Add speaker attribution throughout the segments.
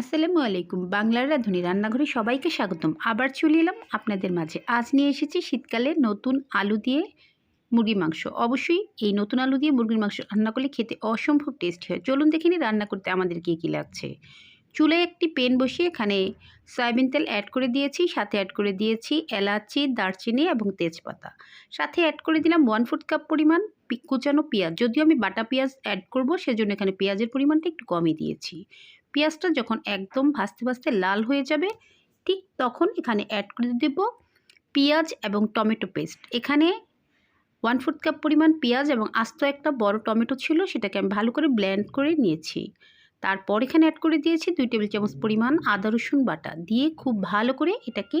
Speaker 1: আসসালামু আলাইকুম। বাংলার রাঁধুনি রান্নাঘরে সবাইকে স্বাগতম। আবার চলে এলাম আপনাদের মাঝে। আজ নিয়ে এসেছি শীতকালে নতুন আলু দিয়ে মুরগির মাংস। অবশ্যই এই নতুন আলু দিয়ে মুরগির মাংস রান্না করলে খেতে অসম্ভব টেস্টি হয়। চলুন দেখে নিই রান্না করতে আমাদের কী কী লাগছে। চুলায় একটি পেন বসিয়ে এখানে সয়াবিন তেল অ্যাড করে দিয়েছি, সাথে অ্যাড করে দিয়েছি এলাচি, দারচিনি এবং তেজপাতা। সাথে অ্যাড করে দিলাম ওয়ান ফুট কাপ পরিমাণ কুচানো পেঁয়াজ। যদিও আমি বাটা পেঁয়াজ অ্যাড করব, সেজন্য এখানে পেঁয়াজের পরিমাণটা একটু কমই দিয়েছি। পেঁয়াজটা যখন একদম ভাজতে ভাজতে লাল হয়ে যাবে, ঠিক তখন এখানে অ্যাড করে দেব পেঁয়াজ এবং টমেটো পেস্ট এখানে ওয়ান ফোর্থ কাপ পরিমাণ পেঁয়াজ এবং আস্ত একটা বড় টমেটো ছিল, সেটাকে আমি ভালো করে ব্লেন্ড করে নিয়েছি। তারপর এখানে অ্যাড করে দিয়েছি দুই টেবিল চামচ পরিমাণ আদা, রসুন বাটা দিয়ে খুব ভালো করে এটাকে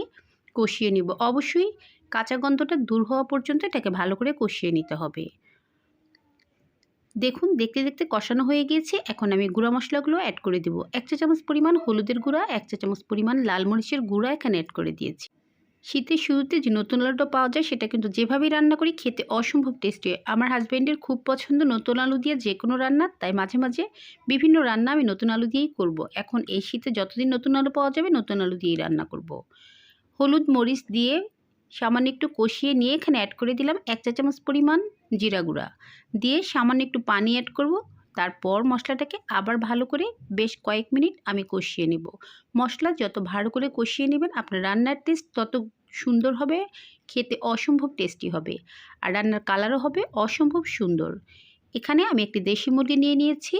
Speaker 1: কষিয়ে নিব। অবশ্যই কাঁচা গন্ধটা দূর হওয়া পর্যন্ত এটাকে ভালো করে কষিয়ে নিতে হবে। দেখুন, দেখতে দেখতে কষানো হয়ে গিয়েছে। এখন আমি গুঁড়া মশলাগুলো অ্যাড করে দেবো। এক চা চামচ পরিমাণ হলুদের গুঁড়া, এক চা চামচ পরিমাণ লাল মরিচের গুঁড়া এখানে অ্যাড করে দিয়েছি। শীতের শুরুতে যে নতুন আলুটা পাওয়া যায়, সেটা কিন্তু যেভাবেই রান্না করি, খেতে অসম্ভব টেস্টি হয়। আমার হাজব্যান্ডের খুব পছন্দ নতুন আলু দিয়ে যে কোনো রান্না, তাই মাঝে মাঝে বিভিন্ন রান্না আমি নতুন আলু দিয়েই করব। এখন এই শীতে যতদিন নতুন আলু পাওয়া যাবে, নতুন আলু দিয়েই রান্না করব। হলুদ মরিচ দিয়ে সামান্য একটু কষিয়ে নিয়ে এখানে অ্যাড করে দিলাম। এক চা চামচ পরিমাণ জিরা গুঁড়া। দিয়ে সামান্য একটু পানি অ্যাড করব। তারপর মশলাটাকে আবার ভালো করে বেশ কয়েক মিনিট আমি কষিয়ে নেব। মশলা যত ভালো করে কষিয়ে নেবেন, আপনার রান্নার টেস্ট তত সুন্দর হবে, খেতে অসম্ভব টেস্টি হবে। আর রান্নার কালারও হবে অসম্ভব সুন্দর। এখানে আমি একটি দেশি মুরগি নিয়ে নিয়েছি।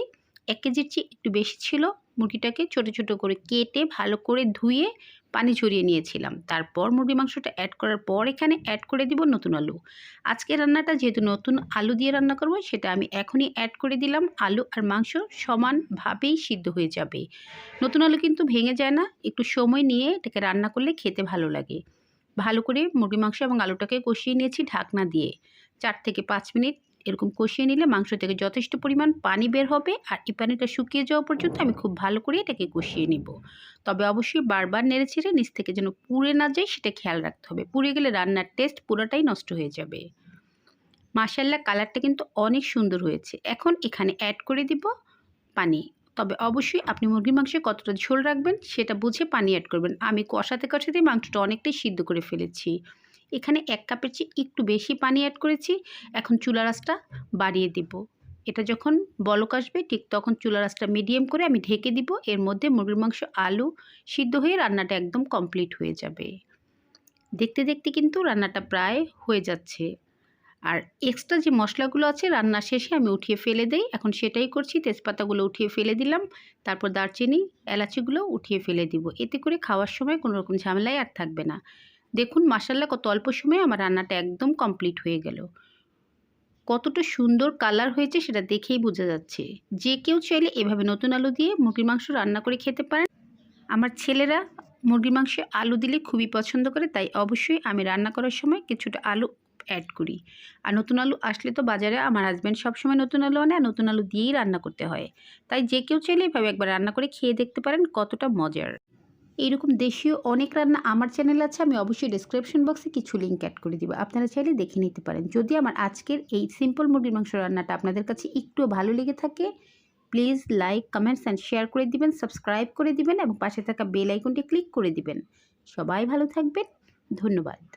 Speaker 1: এক কেজির চেয়ে একটু বেশি ছিল। মুরগিটাকে ছোট ছোট করে কেটে ভালো করে ধুয়ে পানি ছড়িয়ে নিয়েছিলাম। তারপর মুরগি মাংসটা অ্যাড করার পর এখানে অ্যাড করে দিব নতুন আলু। আজকে রান্নাটা যেহেতু নতুন আলু দিয়ে রান্না করব, সেটা আমি এখনই অ্যাড করে দিলাম। আলু আর মাংস সমানভাবেই সিদ্ধ হয়ে যাবে। নতুন আলু কিন্তু ভেঙে যায় না, একটু সময় নিয়ে এটাকে রান্না করলে খেতে ভালো লাগে। ভালো করে মুরগি মাংস এবং আলুটাকে কষিয়ে নিয়েছি ঢাকনা দিয়ে। চার থেকে পাঁচ মিনিট এরকম কষিয়ে নিলে মাংস থেকে যথেষ্ট পরিমাণ পানি বের হবে আর এই পানিটা শুকিয়ে যাওয়া পর্যন্ত আমি খুব ভালো করে এটাকে কষিয়ে নিব। তবে অবশ্যই বারবার নেড়ে ছেড়ে নিচ থেকে যেন পুড়ে না যায় সেটা খেয়াল রাখতে হবে। পুড়ে গেলে রান্নার টেস্ট পুরোটাই নষ্ট হয়ে যাবে। মাসাল্লা কালারটা কিন্তু অনেক সুন্দর হয়েছে। এখন এখানে অ্যাড করে দিব পানি। তবে অবশ্যই আপনি মুরগির মাংসে কতটা ঝোল রাখবেন সেটা বুঝে পানি অ্যাড করবেন। আমি কষাতে কষাতে মাংসটা অনেকটাই সিদ্ধ করে ফেলেছি। এখানে এক কাপের চেয়ে একটু বেশি পানি অ্যাড করেছি। এখন চুলা রাসটা বাড়িয়ে দিব। এটা যখন বলক আসবে, ঠিক তখন চুলা রাসটা মিডিয়াম করে আমি ঢেকে দিব। এর মধ্যে মুরগির মাংস, আলু সিদ্ধ হয়ে রান্নাটা একদম কমপ্লিট হয়ে যাবে। দেখতে দেখতে কিন্তু রান্নাটা প্রায় হয়ে যাচ্ছে। আর এক্সট্রা যে মশলাগুলো আছে, রান্না শেষে আমি উঠিয়ে ফেলে দেই। এখন সেটাই করছি, তেজপাতাগুলো উঠিয়ে ফেলে দিলাম। তারপর দারচিনি, এলাচিগুলো উঠিয়ে ফেলে দিব। এতে করে খাওয়ার সময় কোনো রকম ঝামেলাই আর থাকবে না। দেখুন মাসাল্লা কত অল্প সময়ে আমার রান্নাটা একদম কমপ্লিট হয়ে গেল। কতটা সুন্দর কালার হয়েছে সেটা দেখেই বোঝা যাচ্ছে। যে কেউ চাইলে এভাবে নতুন আলু দিয়ে মুরগির মাংস রান্না করে খেতে পারেন। আমার ছেলেরা মুরগির মাংসে আলু দিলে খুবই পছন্দ করে, তাই অবশ্যই আমি রান্না করার সময় কিছুটা আলু অ্যাড করি। আর নতুন আলু আসলে তো বাজারে আমার হাজব্যান্ড সবসময় নতুন আলু আনে আর নতুন আলু দিয়েই রান্না করতে হয়। তাই যে কেউ চাইলে এভাবে একবার রান্না করে খেয়ে দেখতে পারেন কতটা মজার। এইরকম দেশীয় অনেক রান্না আমার চ্যানেল আছে, আমি অবশ্যই ডিসক্রিপশন বক্সে কিছু লিঙ্ক অ্যাড করে দিব। আপনারা চাইলে দেখে নিতে পারেন। যদি আমার আজকের এই সিম্পল মুরগির মাংস রান্নাটা আপনাদের কাছে একটু ভালো লেগে থাকে please like comments and share করে দিবেন সাবস্ক্রাইব করে দিবেন এবং পাশে থাকা বেল আইকনটি ক্লিক করে দিবেন। সবাই ভালো থাকবেন। ধন্যবাদ।